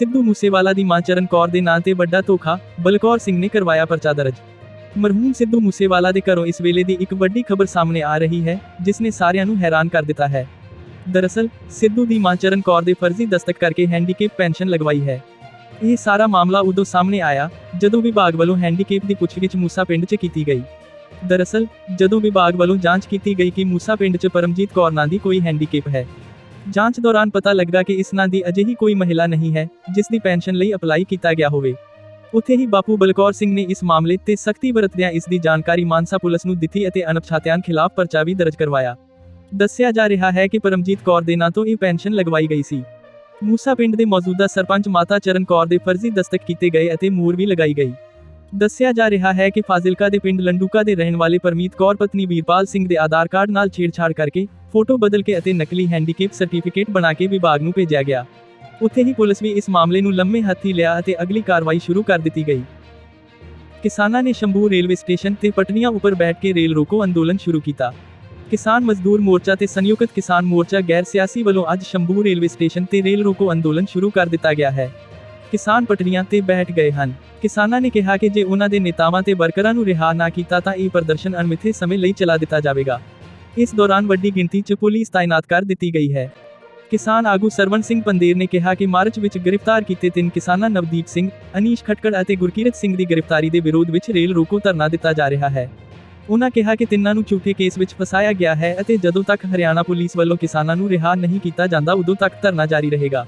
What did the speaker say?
ਸਿੱਧੂ ਮੂਸੇਵਾਲਾ ਦੀ ਮਾਂ ਚਰਨ ਕੌਰ ਦੇ ਨਾਂ ਤੇ ਵੱਡਾ ਧੋਖਾ ਬਲਕੌਰ ਸਿੰਘ ਨੇ ਕਰਵਾਇਆ ਪਰਚਾ ਦਰਜ। ਮਰਹੂਮ ਸਿੱਧੂ ਮੂਸੇਵਾਲਾ ਦੇ ਘਰੋਂ ਇਸ ਵੇਲੇ ਦੀ ਇੱਕ ਵੱਡੀ ਖਬਰ ਸਾਹਮਣੇ ਆ ਰਹੀ ਹੈ, ਜਿਸ ਨੇ ਸਾਰਿਆਂ ਨੂੰ ਹੈਰਾਨ ਕਰ ਦਿੱਤਾ ਹੈ। ਦਰਅਸਲ, ਸਿੱਧੂ ਦੀ ਮਾਂ ਚਰਨ ਕੌਰ ਦੇ ਫਰਜ਼ੀ ਦਸਤਕ ਕਰਕੇ ਹੈਂਡੀਕੈਪ ਪੈਨਸ਼ਨ ਲਗਵਾਈ ਹੈ। ਇਹ ਸਾਰਾ ਮਾਮਲਾ ਉਦੋਂ ਸਾਹਮਣੇ ਆਇਆ, ਜਦੋਂ ਵਿਭਾਗ ਵੱਲੋਂ ਹੈਂਡੀਕੈਪ ਦੀ ਪੁੱਛਗਿੱਛ ਮੂਸਾ ਪਿੰਡ 'ਚ ਕੀਤੀ ਗਈ। ਦਰਅਸਲ, ਜਦੋਂ ਵਿਭਾਗ ਵੱਲੋਂ ਜਾਂਚ ਕੀਤੀ ਗਈ ਕਿ ਮੂਸਾ ਪਿੰਡ 'ਚ ਪਰਮਜੀਤ ਕੌਰ ਨਾਂ ਦੀ ਕੋਈ ਹੈਂਡੀਕੈਪ ਹੈ ਜਾਂਚ ਦੌਰਾਨ ਪਤਾ ਲੱਗਾ ਕਿ ਇਸ ਨਾਂ ਦੀ ਅਜਿਹੀ ਕੋਈ ਮਹਿਲਾ ਨਹੀਂ ਹੈ, ਜਿਸ ਦੀ ਪੈਨਸ਼ਨ ਲਈ ਅਪਲਾਈ ਕੀਤਾ ਗਿਆ ਹੋਵੇ। ਉੱਥੇ ਹੀ ਬਾਪੂ ਬਲਕੌਰ ਸਿੰਘ ਨੇ ਇਸ ਮਾਮਲੇ ਤੇ ਸਖਤੀ ਵਰਤਦਿਆਂ ਇਸ ਦੀ ਜਾਣਕਾਰੀ ਮਾਨਸਾ ਪੁਲਿਸ ਨੂੰ ਦਿੱਤੀ ਅਤੇ ਅਣਪਛਾਤਿਆਂ ਖਿਲਾਫ ਪਰਚਾ ਵੀ ਦਰਜ ਕਰਵਾਇਆ। ਦੱਸਿਆ ਜਾ ਰਿਹਾ ਹੈ ਕਿ ਪਰਮਜੀਤ ਕੌਰ ਦੇ ਨਾਂ ਤੋਂ ਇਹ ਪੈਨਸ਼ਨ ਲਗਵਾਈ ਗਈ ਸੀ। ਮੂਸਾ ਪਿੰਡ ਦੇ ਮੌਜੂਦਾ ਸਰਪੰਚ ਮਾਤਾ ਚਰਨ ਕੌਰ ਦੇ ਫਰਜ਼ੀ ਦਸਤਕ ਕੀਤੇ ਗਏ ਅਤੇ ਮੂਰ ਵੀ ਲਗਾਈ ਗਈ। ਦੱਸਿਆ ਜਾ ਰਿਹਾ ਹੈ ਕਿ ਫਾਜ਼ਿਲਕਾ ਦੇ ਪਿੰਡ ਲੰਡੂਕਾ ਦੇ ਰਹਿਣ ਵਾਲੇ ਪਰਮੀਤ ਕੌਰ, ਪਤਨੀ ਵੀਰਪਾਲ ਸਿੰਘ ਦੇ ਆਧਾਰ ਕਾਰਡ ਨਾਲ ਛੇੜਛਾੜ ਕਰਕੇ ਫੋਟੋ ਬਦਲ ਕੇ ਅਤੇ ਨਕਲੀ ਹੈਂਡੀਕੈਪ ਸਰਟੀਫਿਕੇਟ ਬਣਾ ਕੇ ਵਿਭਾਗ ਨੂੰ ਭੇਜਿਆ ਗਿਆ। ਉੱਥੇ ਹੀ ਪੁਲਿਸ ਵੀ ਇਸ ਮਾਮਲੇ ਨੂੰ ਲੰਮੇ ਹੱਥੀ ਲਿਆ ਅਤੇ ਅਗਲੀ ਕਾਰਵਾਈ ਸ਼ੁਰੂ ਕਰ ਦਿੱਤੀ ਗਈ। ਕਿਸਾਨਾਂ ਨੇ ਸ਼ੰਭੂ ਰੇਲਵੇ ਸਟੇਸ਼ਨ ਤੇ ਪਟਨੀਆਂ ਉੱਪਰ ਬੈਠ ਕੇ ਰੇਲ ਰੋਕੋ ਅੰਦੋਲਨ ਸ਼ੁਰੂ ਕੀਤਾ। ਕਿਸਾਨ ਮਜ਼ਦੂਰ ਮੋਰਚਾ ਤੇ ਸੰਯੁਕਤ ਕਿਸਾਨ ਮੋਰਚਾ ਗੈਰ ਸਿਆਸੀ ਵੱਲੋਂ ਅੱਜ ਸ਼ੰਭੂ ਰੇਲਵੇ ਸਟੇਸ਼ਨ ਤੇ ਰੇਲ ਰੋਕੋ ਅੰਦੋਲਨ ਸ਼ੁਰੂ ਕਰ ਦਿੱਤਾ ਗਿਆ ਹੈ। ਕਿਸਾਨ ਪਟੜੀਆਂ ਤੇ ਬੈਠ ਗਏ ਹਨ। ਕਿਸਾਨਾਂ ਨੇ ਕਿਹਾ ਕਿ ਜੇ ਉਹਨਾਂ ਦੇ ਨੇਤਾਵਾਂ ਤੇ ਵਰਕਰਾਂ ਨੂੰ ਰਿਹਾ ਨਾ ਕੀਤਾ ਤਾਂ ਇਹ ਪ੍ਰਦਰਸ਼ਨ ਅਣਮਿੱਥੇ ਸਮੇਂ ਲਈ ਚਲਾ ਦਿੱਤਾ ਜਾਵੇਗਾ। ਇਸ ਦੌਰਾਨ ਵੱਡੀ ਗਿਣਤੀ 'ਚ ਪੁਲਿਸ ਤਾਇਨਾਤ ਕਰ ਦਿੱਤੀ ਗਈ ਹੈ। ਕਿਸਾਨ ਆਗੂ ਸਰਵਣ ਸਿੰਘ ਪੰਦੇਰ ਨੇ ਕਿਹਾ ਕਿ ਮਾਰਚ ਵਿੱਚ ਗ੍ਰਿਫਤਾਰ ਕੀਤੇ ਤਿੰਨ ਕਿਸਾਨਾਂ ਨਵਦੀਪ ਸਿੰਘ, ਅਨੀਸ਼ ਖਟਕੜ ਅਤੇ ਗੁਰਕੀਰਤ ਸਿੰਘ ਦੀ ਗ੍ਰਿਫਤਾਰੀ ਦੇ ਵਿਰੋਧ ਵਿੱਚ ਰੇਲ ਰੋਕੋ ਧਰਨਾ ਦਿੱਤਾ ਜਾ ਰਿਹਾ ਹੈ। ਉਨ੍ਹਾਂ ਕਿਹਾ ਕਿ ਤਿੰਨਾਂ ਨੂੰ ਝੂਠੇ ਕੇਸ ਵਿੱਚ ਫਸਾਇਆ ਗਿਆ ਹੈ ਅਤੇ ਜਦੋਂ ਤੱਕ ਹਰਿਆਣਾ ਪੁਲਿਸ ਵੱਲੋਂ ਕਿਸਾਨਾਂ ਨੂੰ ਰਿਹਾ ਨਹੀਂ ਕੀਤਾ ਜਾਂਦਾ ਉਦੋਂ ਤੱਕ ਧਰਨਾ ਜਾਰੀ ਰਹੇਗਾ।